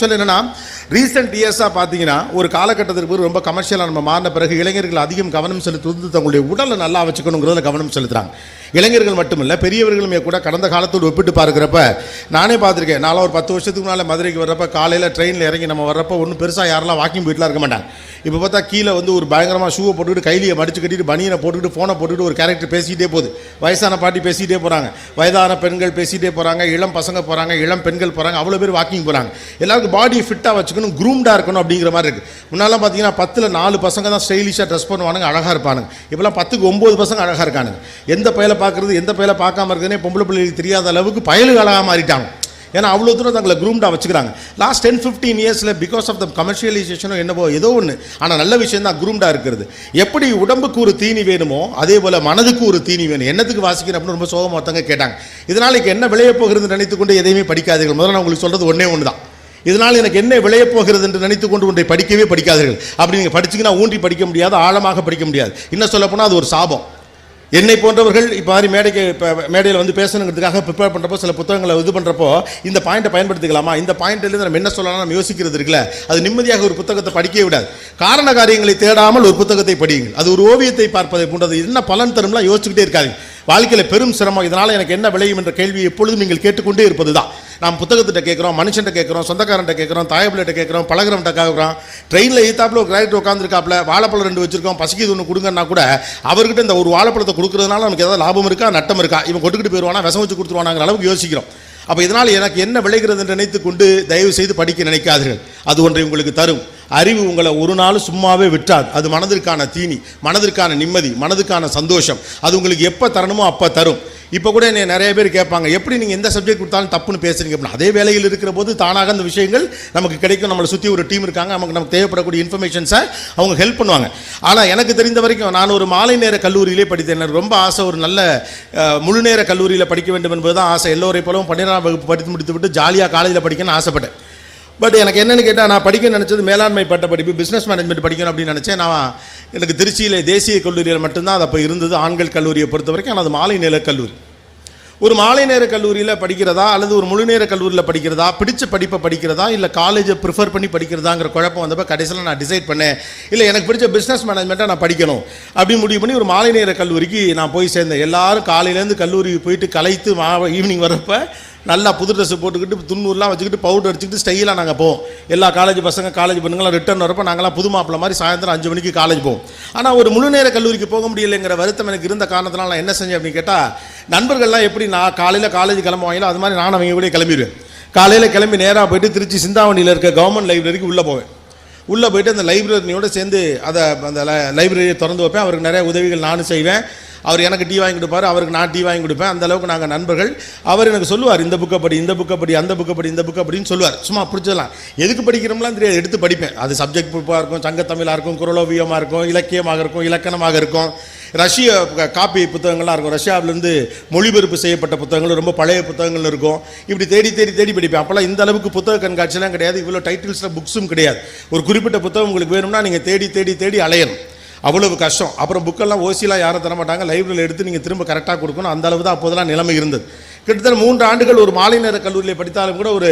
சொல்லு என்னன்னா ரீசெண்ட் இயர்ஸாக பார்த்தீங்கன்னா ஒரு காலகட்டத்திற்கு பிறகு ரொம்ப கமர்ஷியலாக நம்ம மாறின பிறகு இளைஞர்கள் அதிகம் கவனம் செலுத்துவது தங்களுடைய உடலை நல்லா வச்சுக்கணுங்கிறதுல கவனம் செலுத்துகிறாங்க இளைஞர்கள் மட்டுமில்ல பெரியவர்களுமே கூட கடந்த காலத்தோடு ஒப்பிட்டு பார்க்குறப்ப நானே பார்த்துருக்கேன் நாளாக ஒரு பத்து வருஷத்துக்கு முன்னால் மதுரைக்கு வர்றப்ப காலையில் ட்ரெயினில் இறங்கி நம்ம வர்றப்போ ஒன்றும் பெருசாக யாரெல்லாம் வாக்கிங் போயிட்டுலாம் இருக்க மாட்டாங்க. இப்போ பார்த்தா கீழே வந்து ஒரு பயங்கரமாக ஷூவை போட்டுக்கிட்டு கைலியை மடிச்சு கட்டிட்டு பனியனை போட்டுக்கிட்டு ஃபோனை போட்டுக்கிட்டு ஒரு கேரக்டர் பேசிக்கிட்டே போகுது. வயசான பாட்டி பேசிகிட்டே போகிறாங்க வயதான பெண்கள் பேசிகிட்டே போகிறாங்க இளம் பசங்க போகிறாங்க இளம் பெண்கள் போகிறாங்க அவ்வளோ பேர் வாக்கிங் போகிறாங்க எல்லாருக்கும் பாடி ஃபிட்டாக வச்சுக்கணும். க்ரூம்டாக இருக்கணும் அப்படிங்கிற மாதிரி இருக்குது முன்னாலாம் பார்த்தீங்கன்னா பத்தில் நாலு பசங்க தான் ஸ்டைலிஷாக ட்ரெஸ் பண்ணுவானுங்க அழகாக இருப்பானுங்க. இப்போலாம் பத்துக்கு ஒம்பது பசங்க அழகாக இருக்கானுங்க. எந்த பயலை பார்க்குறது எந்த பயலை பார்க்காம இருக்குதுனே பொம்பளை பிள்ளைகளுக்கு தெரியாத அளவுக்கு பயலுக்கு அழகாக மாறிட்டாங்க. ஏன்னா அவ்வளோ தூரம் தங்களை குரூம்டாக வச்சுக்கிறாங்க. லாஸ்ட் டென் ஃபிஃப்டீன் இயர்ஸில் பிகாஸ் ஆஃப் த கமர்ஷியலைசேஷனோ என்னவோ ஏதோ ஒன்று ஆனால் நல்ல விஷயம் தான் குரூம்டாக இருக்கிறது. எப்படி உடம்புக்கு ஒரு தீனி வேணுமோ அதே போல் மனதுக்கு ஒரு தீனி வேணும். என்னத்துக்கு வாசிக்கிறேன் அப்படின்னு ரொம்ப சோகமாக ஒருத்தவங்க கேட்டாங்க. இதனால் என்ன விளைய போகிறது நினைத்து கொண்டு எதையுமே படிக்காதீர்கள். முதல்ல நான் உங்களுக்கு சொல்கிறது ஒன்றே ஒன்று தான் இதனால் எனக்கு என்ன விளையப் போகிறது என்று நினைத்து கொண்டு ஒன்றை படிக்கவே படிக்காதீர்கள். அப்படி நீங்கள் படிச்சிங்கன்னா ஊன்றி படிக்க முடியாது ஆழமாக படிக்க முடியாது. இன்னும் சொல்லப்போனால் அது ஒரு சாபம். என்னை போன்றவர்கள் இப்போ மாதிரி மேடைக்கு இப்போ மேடையில் வந்து பேசணுங்கிறதுக்காக ப்ரிப்பேர் பண்ணுறப்போ சில புத்தகங்களை இது பண்ணுறப்போ இந்த பாயிண்ட்டை பயன்படுத்திக்கலாமா? இந்த பாயிண்ட்லேருந்து நம்ம என்ன சொல்லலாம் நம்ம யோசிக்கிறது இருக்குல்ல? அது நிம்மதியாக ஒரு புத்தகத்தை படிக்கவே விடாது. காரண காரியங்களை தேடாமல் ஒரு புத்தகத்தை படியுங்கள். அது ஒரு ஓவியத்தை பார்ப்பதை போன்றது. என்ன பலன் தரும்லாம் யோசிச்சுக்கிட்டே இருக்காது வாழ்க்கையில் பெரும் சிரமம். இதனால் எனக்கு என்ன விளையும் என்ற கேள்வி எப்பொழுதும் நீங்கள் கேட்டுக்கொண்டே இருப்பது தான் நாம் புத்தகத்திட்ட கேட்குறோம் மனுஷன்ட்ட கேட்குறோம் சொந்தக்காரன்ட்ட கேட்குறோம் தாயப்பிள்ளைகிட்ட கேட்குறோம் பழகிறவன்ட்ட கேட்குறோம். ட்ரெயினில் ஈத்தாப்புல ஒரு கிராக்டர் உட்காந்துருக்காப்புல வாழைப்பழம் ரெண்டு வச்சிருக்கோம் பசிக்குது ஒன்று கொடுங்கன்னா கூட அவர்கிட்ட இந்த ஒரு வாழைப்பழத்தை கொடுக்குறதுனால நமக்கு ஏதாவது லாபம் இருக்கா நட்டம் இருக்கா? இவன் கொட்டுக்கிட்டு போயிடுவானா விஷம் வச்சு கொடுத்துருவானாங்கிற அளவுக்கு யோசிக்கிறோம். அப்போ இதனால் எனக்கு என்ன விளைகிறது என்று நினைத்து கொண்டு தயவு செய்து படிக்க நினைக்காதீர்கள். அது ஒன்றை உங்களுக்கு தரும். அறிவு உங்களை ஒரு நாள் சும்மாவே விட்டாது அது மனதிற்கான தீனி மனதிற்கான நிம்மதி மனதுக்கான சந்தோஷம். அது உங்களுக்கு எப்போ தரணுமோ அப்போ தரும். இப்போ கூட என்னை நிறைய பேர் கேட்பாங்க எப்படி நீங்கள் எந்த சப்ஜெக்ட் கொடுத்தாலும் தப்புன்னு பேசுறீங்க? அப்படின்னு. அதே வேலையில் இருக்கிற போது தானாக அந்த விஷயங்கள் நமக்கு கிடைக்கும். நம்மளை சுற்றி ஒரு டீம் இருக்காங்க நமக்கு நமக்கு தேவைப்படக்கூடிய இன்ஃபர்மேஷன்ஸை அவங்க ஹெல்ப் பண்ணுவாங்க. ஆனால் எனக்கு தெரிந்த வரைக்கும் நான் ஒரு மாலை நேர கல்லூரியிலே படித்தேன். எனக்கு ரொம்ப ஆசை ஒரு நல்ல முழு நேர கல்லூரியில் படிக்க வேண்டும் என்பது தான் ஆசை. எல்லோரை போலவும் பன்னிரெண்டாம் வகுப்பு படித்து முடித்து விட்டு ஜாலியாக காலேஜில் படிக்கணும்னு ஆசைப்பட்டேன். பட் எனக்கு என்னன்னு கேட்டால் நான் படிக்க நினச்சது மேலாண்மை பட்ட படிப்பு பிஸ்னஸ் மேனேஜ்மெண்ட் படிக்கணும் அப்படின்னு நினச்சேன். நான் எனக்கு திருச்சியில் தேசிய கல்லூரியில் மட்டும்தான் அது அப்போ இருந்தது ஆண்கள் கல்லூரியை பொறுத்த வரைக்கும் ஆனால் அது மாலை நேர கல்லூரி. ஒரு மாலை நேர கல்லூரியில் படிக்கிறதா அல்லது ஒரு முழு நேர கல்லூரியில் படிக்கிறதா பிடிச்ச படிப்பை படிக்கிறதா இல்லை காலேஜை ப்ரிஃபர் பண்ணி படிக்கிறதாங்கிற குழப்பம் வந்தப்போ கடைசியில் நான் டிசைட் பண்ணேன். இல்லை எனக்கு பிடிச்ச பிஸ்னஸ் மேனேஜ்மெண்ட்டாக நான் படிக்கணும். அப்படின்னு முடிவு பண்ணி ஒரு மாலை நேர கல்லூரிக்கு நான் போய் சேர்ந்தேன். எல்லாரும் காலையிலேருந்து கல்லூரிக்கு போயிட்டு கலைத்து மா ஈவினிங் வரப்போ நல்லா புது ட்ரெஸ் போட்டுக்கிட்டு துண்ணூறுலாம் வச்சுக்கிட்டு பவுடர் அடிச்சுக்கிட்டு ஸ்டைலாக நாங்கள் போவோம். எல்லா காலேஜ் பசங்க காலேஜ் பண்ணுங்களாம் ரிட்டர்ன் வரப்போ நாங்களாம் புது மாப்பிள்ள மாதிரி சாயந்தரம் அஞ்சு மணிக்கு காலேஜ் போவோம். ஆனால் ஒரு முழு நேர கல்லூரிக்கு போக முடியலைங்கிற வருத்தம் எனக்கு இருந்த காரணத்தினால நான் என்ன செஞ்சேன் அப்படின்னு கேட்டால் நண்பர்கள்லாம் எப்படி நான் காலையில் காலேஜ் கிளம்புவாங்களோ அது மாதிரி நான் அவங்க கூட கிளம்பிடுவேன். காலையில் கிளம்பி நேராக போயிட்டு திருச்சி சிந்தாமணியில் இருக்க கவர்மெண்ட் லைப்ரரிக்கு உள்ளே போவேன். உள்ளே போயிட்டு அந்த லைப்ரரியோடு சேர்ந்து அதை அந்த லைப்ரரியை திறந்து வைப்பேன். அவருக்கு நிறைய உதவிகள் நானும் செய்வேன். அவர் எனக்கு டீ வாங்கி கொடுப்பாரு அவருக்கு நான் டீ வாங்கி கொடுப்பேன். அந்த அளவுக்கு நாங்கள் நண்பர்கள். அவர் எனக்கு சொல்லுவார் இந்த புக்கை படி இந்த புக்கை படி அந்த புக்கை படி இந்த புக்கை படின்னு சொல்லுவார். சும்மா பிடிச்சலாம் எதுக்கு படிக்கிறோம்லாம் தெரியாது எடுத்து படிப்பேன். அது சப்ஜெக்ட் புக்காக இருக்கும் சங்கத்தமிழாக இருக்கும் குரலோவியமாக இருக்கும் இலக்கியமாக இருக்கும் இலக்கணமாக இருக்கும். ரஷ்ய காப்பி புத்தகங்கள்லாம் இருக்கும். ரஷ்யாவிலேருந்து மொழிபெயர்ப்பு செய்யப்பட்ட புத்தகங்கள் ரொம்ப பழைய புத்தகங்கள் இருக்கும். இப்படி தேடி தேடி தேடி படிப்பேன். அப்போல்லாம் இந்த அளவுக்கு புத்தக கண்காட்சிலாம் கிடையாது. இவ்வளோ டைட்டில்ஸில் புக்ஸும் கிடையாது. ஒரு குறிப்பிட்ட புத்தகம் உங்களுக்கு வேணும்னா நீங்கள் தேடி தேடி தேடி அலையணும். அவ்வளவு கஷ்டம். அப்புறம் புக்கெல்லாம் ஓசிலாம் யாரும் தர மாட்டாங்க லைப்ரரியில் எடுத்து நீங்கள் திரும்ப கரெக்டாக கொடுக்கணும். அந்த அளவு தான் அப்போதெல்லாம் நிலைமை இருந்தது. கிட்டத்தட்ட மூன்று ஆண்டுகள் ஒரு மாலை நேர கல்லூரியில் படித்தாலும் கூட ஒரு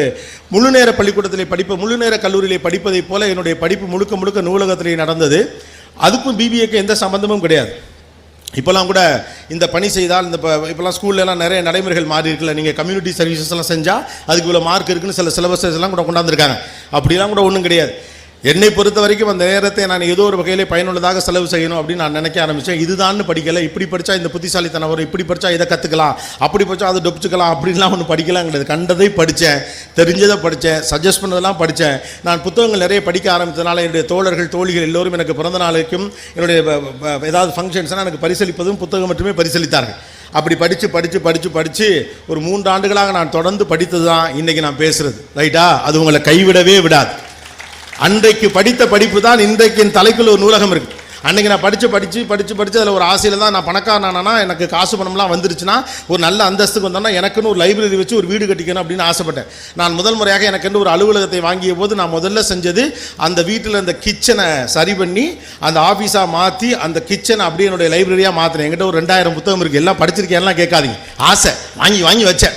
முழு நேர பள்ளிக்கூடத்திலே படிப்ப முழு நேர கல்லூரியிலே படிப்பதைப் போல என்னுடைய படிப்பு முழுக்க முழுக்க நூலகத்திலே நடந்தது. அதுக்கும் பிபிஏக்கு எந்த சம்பந்தமும் கிடையாது. இப்போல்லாம் கூட இந்த பணி செய்தால் இந்த இப்போ இப்போல்லாம் ஸ்கூல்லலாம் நிறைய நடைமுறைகள் மாறி இருக்குல்ல. நீங்கள் கம்யூனிட்டி சர்வீசஸ் எல்லாம் செஞ்சால் அதுக்கு இவ்வளோ மார்க் இருக்குன்னு சில சிலபஸஸ் எல்லாம் கூட கொண்டாந்துருக்காங்க. அப்படிலாம் கூட ஒன்றும் கிடையாது. என்னை பொறுத்த வரைக்கும் அந்த நேரத்தை நான் ஏதோ ஒரு வகையில் பயனுள்ளதாக செலவு செய்யணும் அப்படின்னு நான் நினைக்க ஆரம்பித்தேன் இதுதான்னு படிக்கலை. இப்படி படித்தா இந்த புத்திசாலித்தனம் வரும். இப்படி படித்தா இதை கற்றுக்கலாம் அப்படி படித்தா அதை டொப்பிச்சுக்கலாம். அப்படின்லாம் ஒன்று படிக்கலாம் கிடையாது. கண்டதை படித்தேன் தெரிஞ்சதை படித்தேன் சஜஸ்ட் பண்ணதெல்லாம் படித்தேன் நான் புத்தகங்கள் நிறைய படிக்க ஆரம்பித்ததுனால என்னுடைய தோழர்கள் தோழிகள் எல்லோரும் எனக்கு பிறந்த நாளைக்கும் என்னுடைய ஏதாவது ஃபங்க்ஷன்ஸ்னால் எனக்கு பரிசளிப்பதும் புத்தகம் மட்டுமே பரிசளித்தார்கள். அப்படி படித்து படித்து படித்து படித்து ஒரு மூன்று ஆண்டுகளாக நான் தொடர்ந்து படித்தது தான் இன்றைக்கி நான் பேசுகிறது ரைட்டா அது உங்களை கைவிடவே விடாது. அன்றைக்கு படித்த படிப்பு தான் இன்றைக்கு என் தலைக்குள்ள ஒரு நூலகம் இருக்கு. அன்னைக்கு நான் படித்து படித்து படித்து படித்து அதில் ஒரு ஆசையில் தான் நான் பணக்காரனானா எனக்கு காசு பணம்லாம் வந்துருச்சுன்னா ஒரு நல்ல அந்தஸ்துக்கு வந்தோன்னா எனக்குன்னு ஒரு லைப்ரரி வச்சு ஒரு வீடு கட்டிக்கணும் அப்படின்னு ஆசைப்பட்டேன். நான் முதல் முறையாக எனக்குன்னு ஒரு அலுவலகத்தை வாங்கிய போது நான் முதல்ல செஞ்சது அந்த வீட்டில் அந்த கிச்சனை சரி பண்ணி அந்த ஆஃபீஸாக மாற்றி அந்த கிச்சனை அப்படியே என்னுடைய லைப்ரரியாக மாற்றினேன் என்கிட்ட ஒரு ரெண்டாயிரம் புத்தகம் இருக்குது எல்லாம் படிச்சிருக்கேன் எல்லாம் கேட்காதீங்க. ஆசை. வாங்கி வாங்கி வச்சேன்.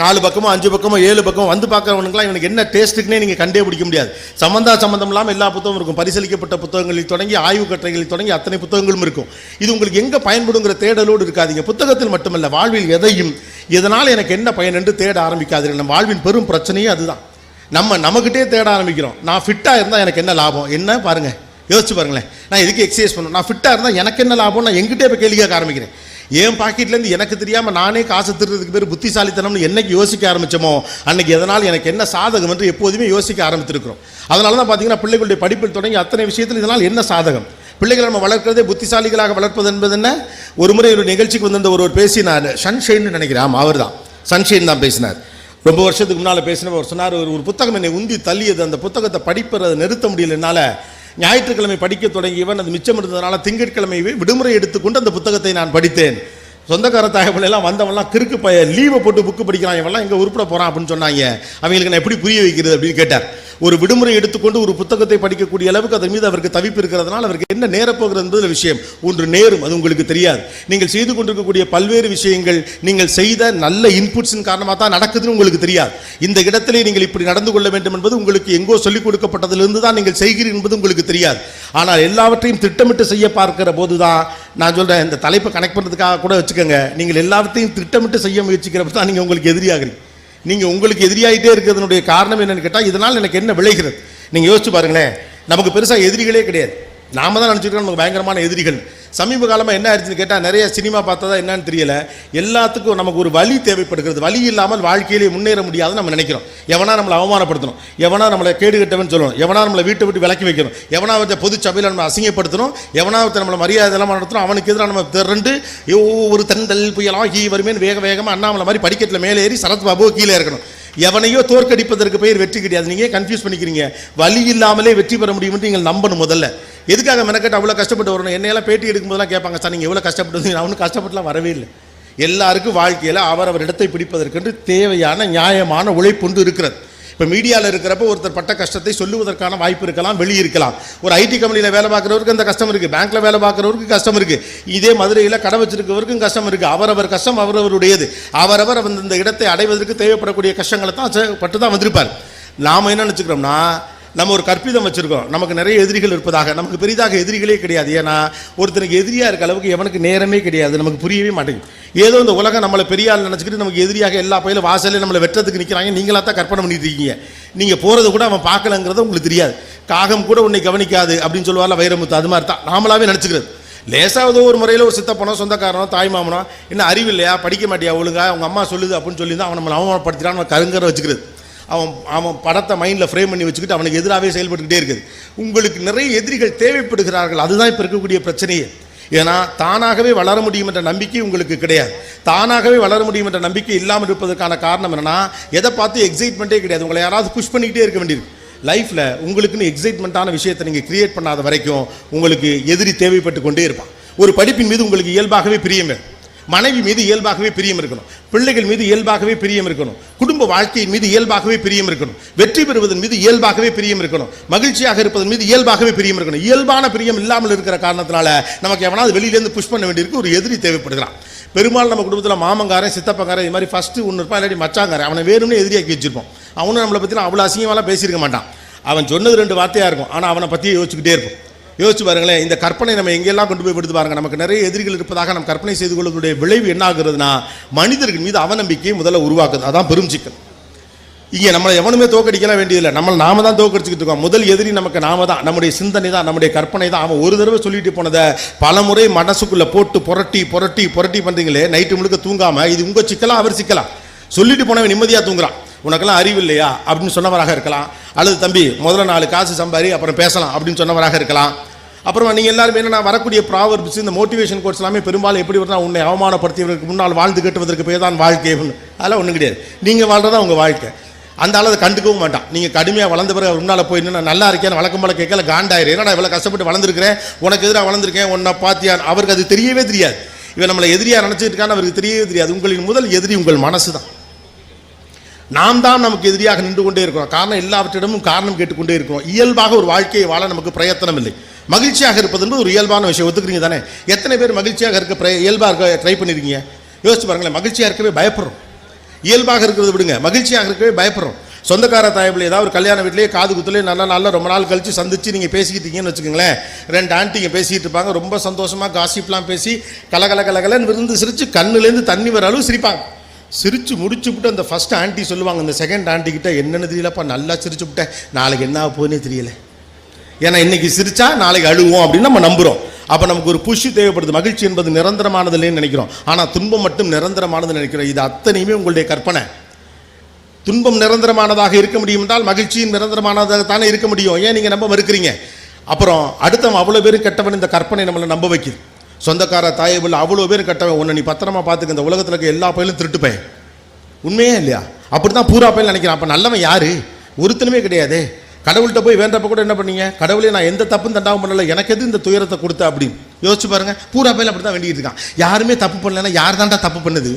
நாலு பக்கமோ அஞ்சு பக்கமோ ஏழு பக்கமோ வந்து பார்க்குறவனுக்குலாம் இவனுக்கு என்ன டேஸ்ட்டுக்குனே நீங்கள் கண்டே பிடிக்க முடியாது. சம்மந்தா சம்பந்தம் இல்லாமல் எல்லா புத்தகமும் இருக்கும். பரிசீலிக்கப்பட்ட புத்தகங்களில் தொடங்கி ஆய்வு கட்டுரைகளில் தொடங்கி அத்தனை புத்தகங்களும் இருக்கும். இது உங்களுக்கு எங்கே பயன்படுங்கிற தேடலோடு இருக்காதீங்க. புத்தகத்தில் மட்டுமல்ல வாழ்வில் எதையும் இதனால் எனக்கு என்ன பயன் என்று தேட ஆரம்பிக்காதீர்கள். நம்ம வாழ்வின் பெரும் பிரச்சனையே அதுதான். நம்ம நமக்கிட்டே தேட ஆரம்பிக்கிறோம். நான் ஃபிட்டாக இருந்தால் எனக்கு என்ன லாபம்? என்ன? பாருங்கள் யோசிச்சு பாருங்களேன். நான் எதுக்கு எக்ஸசைஸ் பண்ணணும் நான் ஃபிட்டாக இருந்தால் எனக்கு என்ன லாபம் நான் எங்கிட்டே போய் கேள்வி கேட்க ஆரம்பிக்கிறேன். என் பாக்கெட்லேருந்து எனக்கு தெரியாமல் நானே காசு திருறதுக்கு பேர் புத்திசாலித்தனம்னு என்னைக்கு யோசிக்க ஆரம்பித்தோமோ அன்னைக்கு எதனால் எனக்கு என்ன சாதகம் என்று எப்போதுமே யோசிக்க ஆரம்பித்திருக்கிறோம். அதனால தான் பார்த்தீங்கன்னா பிள்ளைகளுடைய படிப்பில் தொடங்கி அத்தனை விஷயத்தில் இதனால் என்ன சாதகம்? பிள்ளைகளை நம்ம வளர்க்கிறதே புத்திசாலிகளாக வளர்ப்பது என்பது என்ன? ஒரு முறை ஒரு நிகழ்ச்சிக்கு வந்திருந்த ஒருவர் பேசினார். சன்ஷைன்னு நினைக்கிறேன். ஆமாம் அவர் தான் சன்ஷைன் தான் பேசினார். ரொம்ப வருஷத்துக்கு முன்னால் பேசினவர் சொன்னார் ஒரு ஒரு புத்தகம் என்னை உந்தி தள்ளியது. அந்த புத்தகத்தை படிப்பதை நிறுத்த முடியல. என்னால் ஞாயிற்றுக்கிழமை படிக்க தொடங்கியவன் அது மிச்சம் இருந்ததுனால திங்கட்கிழமை விடுமுறை எடுத்துக்கொண்டு அந்த புத்தகத்தை நான் படித்தேன். சொந்தக்கார தகவலெல்லாம் எல்லாம் வந்தவன்லாம் கிறுக்கு பய லீவை போட்டு புக்கு படிக்கிறான் இவெல்லாம் எங்கே உருப்பிட போகிறான் அப்படின்னு சொன்னாங்க. அவங்களுக்கு நான் எப்படி புரிய வைக்கிறது அப்படின்னு கேட்டார். ஒரு விடுமுறை எடுத்துக்கொண்டு ஒரு புத்தகத்தை படிக்கக்கூடிய அளவுக்கு அதன் மீது அவருக்கு தவிப்பு இருக்கிறதுனால அவருக்கு என்ன நேரப்போகிறது என்பது விஷயம். ஒன்று நேரும் அது உங்களுக்கு தெரியாது. நீங்கள் செய்து கொண்டிருக்கக்கூடிய பல்வேறு விஷயங்கள் நீங்கள் செய்த நல்ல இன்புட்ஸின் காரணமாக தான் நடக்குதுன்னு உங்களுக்கு தெரியாது. இந்த இடத்திலே நீங்கள் இப்படி நடந்து கொள்ள வேண்டும் என்பது உங்களுக்கு எங்கோ சொல்லிக் கொடுக்கப்பட்டதிலிருந்து தான் நீங்கள் செய்கிறீர்கள் என்பது உங்களுக்கு தெரியாது. ஆனால் எல்லாவற்றையும் திட்டமிட்டு செய்ய பார்க்கிற போது தான் நான் சொல்கிறேன் இந்த தலைப்பை கனெக்ட் பண்ணுறதுக்காக கூட வச்சுக்கோங்க. நீங்கள் எல்லாவற்றையும் திட்டமிட்டு செய்ய முயற்சிக்கிறப்ப தான் நீங்கள் உங்களுக்கு எதிரியாகிறீங்க நீங்கள் உங்களுக்கு எதிரியாயிட்டே இருக்கிறதுனுடைய காரணம் என்னன்னு கேட்டால் இதனால் எனக்கு என்ன விளைகிறது? நீங்கள் யோசிச்சு பாருங்களேன் நமக்கு பெருசாக எதிரிகளே கிடையாது. நாம தான் நினச்சிருக்கோம் நமக்கு பயங்கரமான எதிரிகள். சமீப காலமாக என்ன ஆயிடுச்சுன்னு கேட்டால் நிறைய சினிமா பார்த்ததா என்னன்னு தெரியல. எல்லாத்துக்கும் நமக்கு ஒரு வழி தேவைப்படுகிறது. வழி இல்லாமல் வாழ்க்கையிலே முன்னேற முடியாதுன்னு நம்ம நினைக்கிறோம். எவனா நம்மளை அவமானப்படுத்தணும். எவனா நம்மளை கேடு கட்டவன் சொல்லணும். எவனா நம்மளை வீட்டை விட்டு விலக்கி வைக்கணும். எவனா ஒருத்த பொது சபையில் நம்ம அசிங்கப்படுத்தணும். எவனா ஒருத்த நம்மளை மரியாதை எல்லாம் நடத்தணும். அவனுக்கு எதிராக நம்ம திரண்டு ஐயோ ஒரு தந்தல் புயலாகி வருமேன்னு வேக வேகமாக அண்ணாமலை மாதிரி படிக்கட்டில் மேலே ஏறி சரத் கீழே இருக்கணும் எவனையோ தோற்கடிப்பதற்கு பெயர் வெற்றி கிடையாது. நீங்கள் கன்ஃபியூஸ் பண்ணிக்கிறீங்க? வழி இல்லாமலே வெற்றி பெற முடியும்னு நீங்கள் நம்பணும் முதல்ல. எதுக்காக மெனக்கட்டு அவ்வளோ கஷ்டப்பட்டு வரணும்? என்னையெல்லாம் பேட்டி எடுக்கும்போதெல்லாம் கேட்பாங்க சார் நீங்கள் எவ்வளோ கஷ்டப்பட்டு நான் ஒன்றும் கஷ்டப்பட்டுலாம் வரவே இல்லை. எல்லாருக்கும் வாழ்க்கையில் அவரவர் இடத்தை பிடிப்பதற்கென்று தேவையான நியாயமான உழைப்புண்டு இருக்கிறது. இப்போ மீடியாவில் இருக்கிறப்ப ஒருத்தர் பட்ட கஷ்டத்தை சொல்லுவதற்கான வாய்ப்பு இருக்கலாம் வெளியே இருக்கலாம். ஒரு ஐடி கம்பெனியில் வேலை பார்க்குறவருக்கு அந்த கஷ்டம் இருக்குது பேங்க்கில் வேலை பார்க்குறவருக்கு கஷ்டம் இருக்குது இதே மதுரையில் கடை வச்சிருக்கவருக்கும் கஷ்டம் இருக்குது அவரவர் கஷ்டம் அவரவருடையது. அவரவர் அந்த இந்த இடத்தை அடைவதற்கு தேவைப்படக்கூடிய கஷ்டங்களை தான் பட்டு தான் வந்திருப்பார். நாம் என்ன நினச்சிக்கிறோம்னா நம்ம ஒரு கற்பிதம் வச்சுருக்கோம். நமக்கு நிறைய எதிரிகள் இருப்பதாக. நமக்கு பெரிதாக எதிரிகளே கிடையாது. ஏன்னா ஒருத்தனுக்கு எதிரியாக இருக்க அளவுக்கு எவனுக்கு நேரமே கிடையாது. நமக்கு புரியவே மாட்டேங்குது. ஏதோ இந்த உலகம் நம்மளை பெரிய ஆள் நினச்சிக்கிட்டு நமக்கு எதிரியாக எல்லா பயிலும் வாசலே நம்மளை வெட்டுறதுக்கு நிற்கிறாங்க நீங்களாக தான் கற்பனை பண்ணிட்டு இருக்கீங்க. நீங்கள் போகிறது கூட அவன் பார்க்கலங்கிறத உங்களுக்கு தெரியாது. காகம் கூட உன்னை கவனிக்காது அப்படின்னு சொல்லுவார்ல வைரமுத்து. அது மாதிரி தான் நாமளாவே நினச்சிக்கிறது. லேசாவது ஒரு முறையில் ஒரு சித்தப்பனோ சொந்தக்காரனோ தாய் மாமனோ என்ன அறிவு இல்லையா? படிக்க மாட்டியா? ஒழுங்கா? அவங்க அம்மா சொல்லுது அப்படின்னு சொல்லி தான் அவன் நம்மளை அவமானப்படுத்திட்டான் அவன் கருங்கரை வச்சுக்கிறது. அவன் அவன் படத்தை மைண்டில் ஃப்ரேம் பண்ணி வச்சுக்கிட்டு அவனுக்கு எதிராகவே செயல்பட்டுக்கிட்டே இருக்குது. உங்களுக்கு நிறைய எதிரிகள் தேவைப்படுகிறார்கள். அதுதான் இப்போ இருக்கக்கூடிய பிரச்சனையே. ஏன்னா தானாகவே வளர முடியும் என்ற நம்பிக்கை உங்களுக்கு கிடையாது. தானாகவே வளர முடியும் என்ற நம்பிக்கை இல்லாமல் இருப்பதற்கான காரணம் என்னன்னா எதை பார்த்து எக்ஸைட்மெண்ட்டே கிடையாது. உங்களை யாராவது புஷ் பண்ணிக்கிட்டே இருக்க வேண்டியிருக்கு. லைஃப்பில் உங்களுக்குன்னு எக்ஸைட்மெண்ட்டான விஷயத்தை நீங்கள் கிரியேட் பண்ணாத வரைக்கும் உங்களுக்கு எதிரி தேவைப்பட்டு கொண்டே இருப்பான். ஒரு படிப்பின் மீது உங்களுக்கு இயல்பாகவே பிரியமே மனைவி மீது இயல்பாகவே பிரியம் இருக்கணும். பிள்ளைகள் மீது இயல்பாகவே பிரியம் இருக்கணும். குடும்ப வாழ்க்கையின் மீது இயல்பாகவே பிரியம் இருக்கணும். வெற்றி பெறுவதன் மீது இயல்பாகவே பிரியம் இருக்கணும். மகிழ்ச்சியாக இருப்பதன் மீது இயல்பாகவே பிரியம் இருக்கணும். இயல்பான பிரியம் இல்லாமல் இருக்கிற காரணத்தினால நமக்கு எவனாவது வெளியிலேருந்து புஷ் பண்ண வேண்டியிருக்கு. ஒரு எதிரி தேவைப்படுகிறான். பெரும்பாலும் நம்ம குடும்பத்தில் மாமங்காரன் சித்தப்பங்காரன் இது மாதிரி ஃபஸ்ட்டு ஒன்று இருப்பான் இல்லாட்டி மச்சாங்காரன். அவனை வேணும்னு எதிரியாக்கி வச்சிருப்போம். அவனும் நம்மளை பற்றினா அவ்வளோ அசிங்கமாலாம் பேசியிருக்க மாட்டான். அவன் சொன்னது ரெண்டு வார்த்தையாக இருக்கும். ஆனால் அவனை பற்றியே யோசிச்சுக்கிட்டே இருப்போம். யோசிச்சு பாருங்களேன் இந்த கற்பனை நம்ம எங்கெல்லாம் கொண்டு போய் விடுத்து பாருங்க நமக்கு நிறைய எதிரிகள் இருப்பதாக நம்ம கற்பனை செய்து கொள்வதுடைய விளைவு என்ன ஆகுறதுனா மனிதர்கள் மீது அவநம்பிக்கையை முதல்ல உருவாக்குது. அதான் பெரும் சிக்கல். இங்கே நம்மளை எவனுமே தோக்கடிக்கலாம் வேண்டியதில்லை. நம்ம நாம தான் தோக்கடிச்சுக்கிட்டு இருக்கோம். முதல் எதிரி நமக்கு நாம தான் நம்முடைய சிந்தனை தான் நம்முடைய கற்பனை தான். அவன் ஒரு தடவை சொல்லிட்டு போனதை பல முறை போட்டு புரட்டி புரட்டி புரட்டி பண்ணுறீங்களே நைட்டு முழுக்க தூங்காமல் இது உங்கள் சிக்கலாம் அவர் சிக்கலாம் சொல்லிட்டு போனவன் நிம்மதியாக தூங்குறான். உனக்கெல்லாம் அறிவு இல்லையா? அப்படின்னு சொன்னவராக இருக்கலாம். அல்லது தம்பி முதல்ல நாலு காசு சம்பாரி அப்புறம் பேசலாம் அப்படின்னு சொன்னவராக இருக்கலாம். அப்புறமா நீங்கள் எல்லாருமே என்னென்னா வரக்கூடிய ப்ராவர்ப்ஸ் இந்த மோட்டிவேஷன் கோர்ஸ் எல்லாமே பெரும்பாலும் எப்படி வருதுன்னா உன்னை அவமானப்படுத்தியவருக்கு முன்னால் வாழ்ந்து கட்டுவதற்கு பேர் தான் வாழ்க்கை அதெல்லாம் ஒன்றும் கிடையாது. நீங்கள் வாழ்றதா உங்கள் வாழ்க்கை. அந்த அளவு கண்டுக்கவும் மாட்டான். நீங்கள் கடுமையாக வளர்ந்த பிறகு அவர் முன்னால் போய் நின்று நல்லா இருக்கேன்னு வழக்கம் போல கேட்கல காண்டாயிரு. ஏன்னா இவ்வளோ கஷ்டப்பட்டு வளர்ந்துருக்கிறேன் உனக்கு எதிராக வளர்ந்துருக்கேன் உன்னை பார்த்தியா? அவருக்கு அது தெரியவே தெரியாது. இவன் நம்மளை எதிரியாக நினச்சிட்டு இருக்கான்னு அவருக்கு தெரியவே தெரியாது. உங்களின் முதல் எதிரி உங்கள் மனசு தான் நாம் தான் நமக்கு எதிரியாக நின்று கொண்டே இருக்கிறோம். காரணம் எல்லாவற்றிடமும் காரணம் கேட்டுக்கொண்டே இருக்கிறோம். இயல்பாக ஒரு வாழ்க்கையை வாழ நமக்கு பிரயத்தனம் இல்லை மகிழ்ச்சியாக இருப்பது என்பது ஒரு இயல்பான விஷயம். ஒத்துக்கிறீங்க தானே? எத்தனை பேர் மகிழ்ச்சியாக இருக்க பிர- இயல்பாக இருக்க ட்ரை பண்ணிருக்கீங்க? யோசிச்சு பாருங்களேன் மகிழ்ச்சியாக இருக்கவே பயப்படுறோம். இயல்பாக இருக்கிறத விடுங்க. மகிழ்ச்சியாக இருக்கவே பயப்படுறோம். சொந்தக்கார தாயப்பில் ஏதாவது ஒரு கல்யாண வீட்லேயே காது குத்துலேயே நல்லா நல்லா ரொம்ப நாள் கழித்து சந்திச்சு நீங்கள் பேசிக்கிட்டீங்கன்னு வச்சுக்கோங்களேன். ரெண்டு ஆண்டிங்க பேசிக்கிட்டு இருப்பாங்க. ரொம்ப சந்தோஷமாக காசிப்லாம் பேசி கலகல கலகலன்னு விருந்து சிரித்து கண்ணுலேருந்து தண்ணி வர அளவு சிரிப்பாங்க. சிரிச்சு முடிச்சுப்புட்டு அந்த ஃபர்ஸ்ட் ஆண்டி சொல்லுவாங்க அந்த செகண்ட் ஆண்டி கிட்ட தெரியலப்பா நல்லா சிரிச்சு விட்டேன். நாளைக்கு என்ன ஆக தெரியல. ஏன்னா இன்னைக்கு சிரிச்சா நாளைக்கு அழுவோம் அப்படின்னு நம்ம நம்புகிறோம் அப்போ நமக்கு ஒரு புஷி தேவைப்படுது. மகிழ்ச்சி என்பது நிரந்தரமானது இல்லைன்னு நினைக்கிறோம். ஆனால் துன்பம் மட்டும் நிரந்தரமானதுன்னு நினைக்கிறோம். இது அத்தனையுமே உங்களுடைய கற்பனை. துன்பம் நிரந்தரமானதாக இருக்க முடியும் என்றால் மகிழ்ச்சியும் நிரந்தரமானதாக தானே இருக்க முடியும். ஏன் நீங்கள் நம்ப மறுக்கிறீங்க? அப்புறம் அடுத்தவன் அவ்வளோ பேர் கெட்டவன் இந்த கற்பனை நம்மளை நம்ப வைக்குது. சொந்தக்கார தாயை பிள்ளை அவ்வளோ பேர் கட்டவன். உன்னை நீ பத்திரமா பார்த்துக்க இந்த உலகத்தில் இருக்க எல்லா பயிலும் திருட்டுப்பேன். உண்மையே இல்லையா? அப்படி தான் பூரா பயில் நினைக்கிறான். அப்போ நல்லவன் யாரு? ஒருத்தனுமே கிடையாது. கடவுள்கிட்ட போய் வேண்டப்ப கூட என்ன பண்ணீங்க? கடவுளே நான் எந்த தப்பும் தண்டாவும் பண்ணல. எனக்கு எது இந்த துயரத்தை கொடுத்த அப்படின்னு? யோசிச்சு பாருங்க. பூரா பயில் அப்படி தான் வேண்டிகிட்டு இருக்கான். யாருமே தப்பு பண்ணலன்னா யார் தான்டா தப்பு பண்ணுது?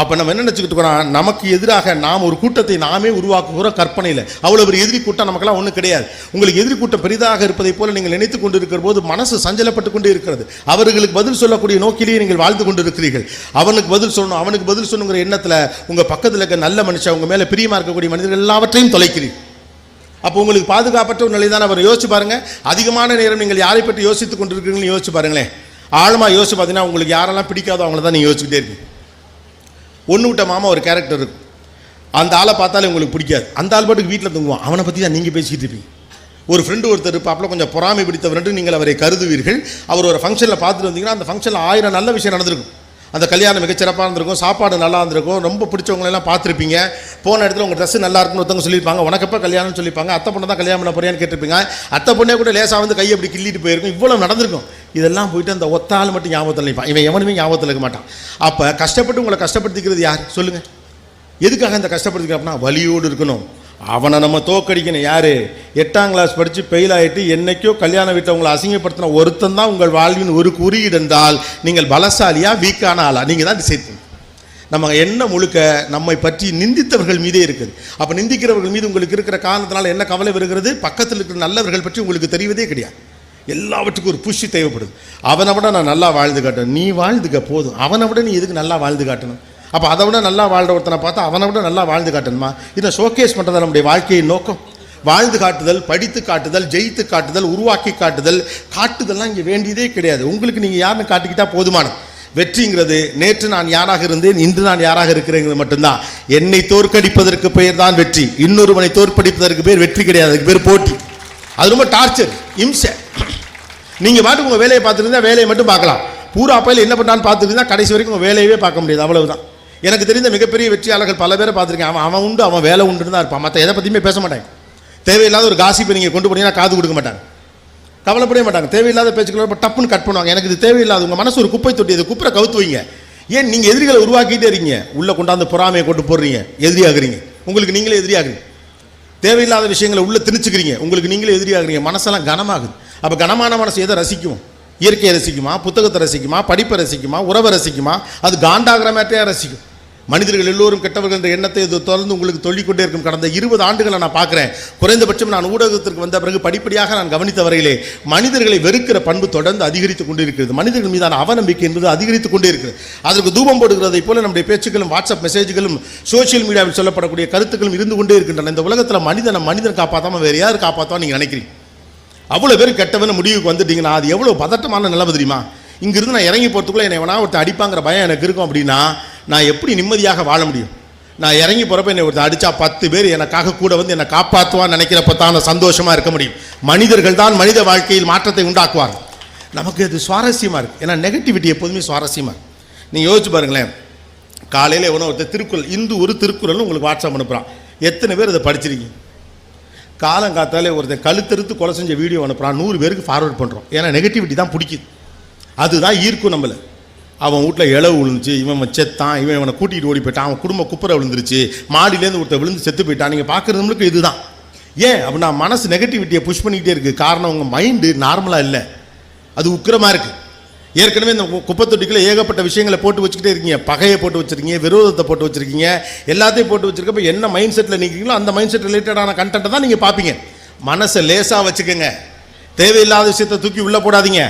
அப்போ நம்ம என்ன நினச்சிக்கிட்டு நமக்கு எதிராக நாம் ஒரு கூட்டத்தை நாமே உருவாக்குகிறோம் கற்பனையில். அவ்வளோ ஒரு எதிரி கூட்டம் நமக்கெல்லாம் ஒன்றும் கிடையாது. உங்களுக்கு எதிரி கூட்டம் பெரிதாக இருப்பதைப் போல நீங்கள் நினைத்து கொண்டு இருக்கிற போது மனசு சஞ்சலப்பட்டு கொண்டே இருக்கிறது. அவர்களுக்கு பதில் சொல்லக்கூடிய நோக்கிலேயே நீங்கள் வாழ்ந்து கொண்டு இருக்கிறீர்கள் அவனுக்கு பதில் சொல்லணும் அவனுக்கு பதில் சொல்லணுங்கிற எண்ணத்தில் உங்கள் பக்கத்தில் இருக்க நல்ல மனுஷன் அவங்க மேலே பிரியமாக இருக்கக்கூடிய மனிதர்கள் எல்லாவற்றையும் தொலைக்கிறீர்கள். அப்போ உங்களுக்கு பாதுகாப்பற்ற ஒரு நிலை தான் அவர் யோசிச்சு பாருங்க. அதிகமான நேரம் நீங்கள் யாரை பற்றி யோசித்துக் கொண்டிருக்கிறீங்கன்னு யோசிச்சு பாருங்களேன். ஆழமாக யோசிச்சு பார்த்தீங்கன்னா உங்களுக்கு யாரெல்லாம் பிடிக்காதோ அவங்கள தான் நீங்கள் யோசிச்சுக்கிட்டே இருக்கீங்க ஒன்று விட்ட மாமா ஒரு கேரக்டர் இருக்கும். அந்த ஆளை பார்த்தாலே உங்களுக்கு பிடிக்காது. அந்த ஆள் பாட்டுக்கு வீட்டில் தூங்குவான். அவனை பற்றி தான் நீங்கள் பேசிக்கிட்டு இருப்பீங்க. ஒரு ஃப்ரெண்டு ஒருத்தர் இருப்பாப்புல கொஞ்சம் பொறாமை பிடித்தவர் நீங்கள் அவரை கருதுவீர்கள். அவர் ஒரு ஃபங்க்ஷனில் பார்த்துட்டு வந்தீங்கன்னா அந்த ஃபங்க்ஷனில் ஆயிரம் நல்ல விஷயம் நடந்திருக்கும். அந்த கல்யாணம் மிகச்சிறப்பாக இருந்திருக்கும் சாப்பாடு நல்லா இருந்திருக்கும் ரொம்ப பிடிச்சவங்களெல்லாம் பார்த்துருப்பீங்க. போன இடத்துல உங்கள் ட்ரெஸ் நல்லா இருக்குன்னு ஒருத்தவங்க சொல்லியிருப்பாங்க உனக்கப்போ கல்யாணம்னு சொல்லியிருப்பாங்க? அத்தை பொண்ணு தான் கல்யாணம் பண்ண போறியான்னு கேட்டிருப்பீங்க. அத்தை பொண்ணே கூட லேசாக வந்து கையை அப்படி கிள்ளிட்டு போயிருக்கும். இவ்வளோ நடந்திருக்கும். இதெல்லாம் போயிட்டு அந்த ஒத்தால் மட்டும் ஞாபகத்தில் நினைப்பான் இவன் எவனுமே ஞாபகத்தில் இருக்க மாட்டான். அப்போ கஷ்டப்பட்டு உங்களை கஷ்டப்படுத்திக்கிறது யார்? சொல்லுங்கள் எதுக்காக இந்த கஷ்டப்படுத்திக்க அப்படின்னா வலியோடு இருக்கணும். அவனை நம்ம தோக்கடிக்கணும். யாரு? எட்டாம் கிளாஸ் படித்து ஃபெயில் ஆகிட்டு என்னைக்கோ கல்யாண வீட்டை உங்களை அசிங்கப்படுத்தின ஒருத்தன் தான் உங்கள் வாழ்வின் ஒரு குறியீடு என்றால் நீங்கள் பலசாலியாக வீக்கான ஆளா? நீங்கள் தான் டிசைட் பண்ணணும். நம்ம என்ன முழுக்க நம்மை பற்றி நிந்தித்தவர்கள் மீதே இருக்குது. அப்போ நிந்திக்கிறவர்கள் மீது உங்களுக்கு இருக்கிற காரணத்தினால என்ன கவலை வருகிறது? பக்கத்தில் இருக்கிற நல்லவர்கள் பற்றி உங்களுக்கு தெரிவதே கிடையாது. எல்லாவற்றுக்கும் ஒரு புஷ் தேவைப்படுது. அவனை விட நான் நல்லா வாழ்ந்து காட்டணும். நீ வாழ்ந்துக்க போதும். அவனை விட நீ எதுக்கு நல்லா வாழ்ந்து காட்டணும்? அப்போ அதை விட நல்லா வாழ்ற ஒருத்தனை பார்த்தா அவனை விட நல்லா வாழ்ந்து காட்டணுமா? இதை ஷோகேஸ் பண்ணுறது நம்முடைய வாழ்க்கையின் நோக்கம். வாழ்ந்து காட்டுதல் படித்து காட்டுதல் ஜெயித்து காட்டுதல் உருவாக்கி காட்டுதல் காட்டுதல்லாம் இங்கே வேண்டியதே கிடையாது. உங்களுக்கு நீங்கள் யாருன்னு காட்டிக்கிட்டால் போதுமானது வெற்றிங்கிறது நேற்று நான் யாராக இருந்தேன் இன்று நான் யாராக இருக்கிறேங்கிறது மட்டும்தான். என்னை தோற்கடிப்பதற்கு பெயர் தான் வெற்றி. இன்னொருவனை தோற்கடிப்பதற்கு பேர் வெற்றி கிடையாது அதுக்கு பேர் போட்டி. அது ரொம்ப டார்ச்சர் இம்சை. நீங்கள் பாட்டுக்கு உங்கள் வேலையை பார்த்துருந்தா வேலையை மட்டும் பார்க்கலாம். பூரா பையில என்ன பண்ணான்னு பார்த்துருந்தா கடைசி வரைக்கும் உங்கள் வேலையவே பார்க்க முடியாது அவ்வளவுதான். எனக்கு தெரிந்த மிகப்பெரிய வெற்றியாளர்கள் பல பேரை பார்த்துருக்கேன். அவன் அவன் உண்டு அவன் வேலை உண்டுன்னு தான் இருப்பான். மற்ற எதை பற்றியுமே பேச மாட்டாங்க தேவையில்லாத ஒரு காசிப்பை நீங்கள் கொண்டு போனீங்கன்னா காது கொடுக்க மாட்டாங்க. கவலைப்படவே மாட்டாங்க. தேவையில்லாத பேச்சுக்களை இப்போ டப்புன்னு கட் பண்ணுவாங்க. எனக்கு இது தேவையில்லாத உங்கள் மனசு ஒரு குப்பை தொட்டி இதை குப்பரை கவுத்து வைங்க ஏன் நீங்கள் எதிரிகளை உருவாக்கிட்டே இருக்கீங்க? உள்ளே கொண்டாந்து பொறாமையை கொண்டு போடுறீங்க. எதிரியாகிறீங்க. உங்களுக்கு நீங்களே எதிரியாகிறீங்க. தேவையில்லாத விஷயங்களை உள்ளே திணிச்சுக்கிறீங்க. உங்களுக்கு நீங்களே எதிரியாகிறீங்க. மனசெல்லாம் கனமாகுது. அப்போ கனமான மனசு எதை ரசிக்கும்? இயற்கையை ரசிக்குமா? புத்தகத்தை ரசிக்குமா? படிப்பை ரசிக்குமா? உறவை ரசிக்குமா? அது காண்டாகிற மேட்டையா ரசிக்கும். மனிதர்கள் எல்லோரும் கெட்டவர்கள் என்ற எண்ணத்தை இது தொடர்ந்து உங்களுக்கு சொல்லிக்கொண்டே இருக்கும். கடந்த இருபது ஆண்டுகளை நான் பார்க்குறேன். குறைந்தபட்சம் நான் ஊடகத்திற்கு வந்த பிறகு படிப்படியாக நான் கவனித்த வரையிலே மனிதர்களை வெறுக்கிற பண்பு தொடர்ந்து அதிகரித்து கொண்டிருக்கிறது. மனிதர்கள் மீதான அவநம்பிக்கை என்பது அதிகரித்து கொண்டே இருக்கிறது அதற்கு தூபம் போடுகிறதை போல நம்முடைய பேச்சுக்களும் வாட்ஸ்அப் மெசேஜ்களும் சோஷியல் மீடியாவில் சொல்லப்படக்கூடிய கருத்துக்களும் இருந்து கொண்டே இருக்கின்றன. இந்த உலகத்தில் மனிதனை மனிதன் காப்பாற்றாம வேறு யார் காப்பாற்றுவா நீங்கள் நினைக்கிறீங்க? அவ்வளோ பேர் கெட்டவன் முடிவுக்கு வந்துட்டீங்கன்னா அது எவ்வளோ பதட்டமான நிலவு தெரியுமா? இங்கிருந்து நான் இறங்கி போகிறதுக்குள்ளே என்னை வேணா ஒருத்தர் அடிப்பாங்கிற பயம் எனக்கு இருக்கும் அப்படின்னா நான் எப்படி நிம்மதியாக வாழ முடியும்? நான் இறங்கி போகிறப்ப என்னை ஒருத்தர் அடித்தா பத்து பேர் எனக்காக கூட வந்து என்னை காப்பாற்றுவான்னு நினைக்கிறப்ப தான் நான் சந்தோஷமாக இருக்க முடியும். மனிதர்கள் தான் மனித வாழ்க்கையில் மாற்றத்தை உண்டாக்குவார்கள் நமக்கு அது சுவாரஸ்யமாக இருக்குது ஏன்னா நெகட்டிவிட்டி எப்போதுமே சுவாரஸ்யமாக இருக்குது நீங்கள் யோசிச்சு பாருங்களேன். காலையில் எவனோ ஒருத்தர் திருக்குறள் இந்து ஒரு திருக்குறள்னு உங்களுக்கு வாட்ஸ்அப் அனுப்புகிறான் எத்தனை பேர் அதை படிச்சிருக்கீங்க? காலங்காத்தாலே ஒருத்தன் கழுத்தறுத்து கொலை செஞ்ச வீடியோ அனுப்புகிறான் நூறு பேருக்கு ஃபார்வர்ட் பண்ணுறோம் ஏன்னா நெகட்டிவிட்டி தான் பிடிக்குது. அதுதான் ஈர்க்கும் நம்மளை. அவன் வீட்டில் இளவு விழுந்துச்சு இவன் செத்தான் இவன் இவனை கூட்டிகிட்டு ஓடி போயிட்டான் அவன் குடும்ப குப்பரை விழுந்துருச்சு மாடியிலேருந்து ஒருத்தர் விழுந்து செத்து போயிட்டான். நீங்கள் பார்க்குறவங்களுக்கு இதுதான். ஏன்? அப்படின்னா மனசு நெகட்டிவிட்டியை புஷ் பண்ணிக்கிட்டே இருக்குது காரணம் உங்கள் மைண்டு நார்மலாக இல்லை. அது உக்கிரமாக இருக்குது ஏற்கனவே இந்த குப்பத்தொட்டிக்குள்ளே குப்பை ஏகப்பட்ட விஷயங்களை போட்டு வச்சுக்கிட்டே இருக்கீங்க. பகையை போட்டு வச்சுருக்கீங்க விரோதத்தை போட்டு வச்சுருக்கீங்க. எல்லாத்தையும் போட்டு வச்சுருக்கப்ப என்ன மைண்ட் செட்டில் நிற்கிறீங்களோ அந்த மைண்ட் செட் ரிலேட்டடான கண்டென்ட்டை தான் நீங்கள் பார்ப்பீங்க. மனசை லேசாக வச்சுக்கோங்க. தேவையில்லாத விஷயத்தை தூக்கி உள்ளே போடாதீங்க.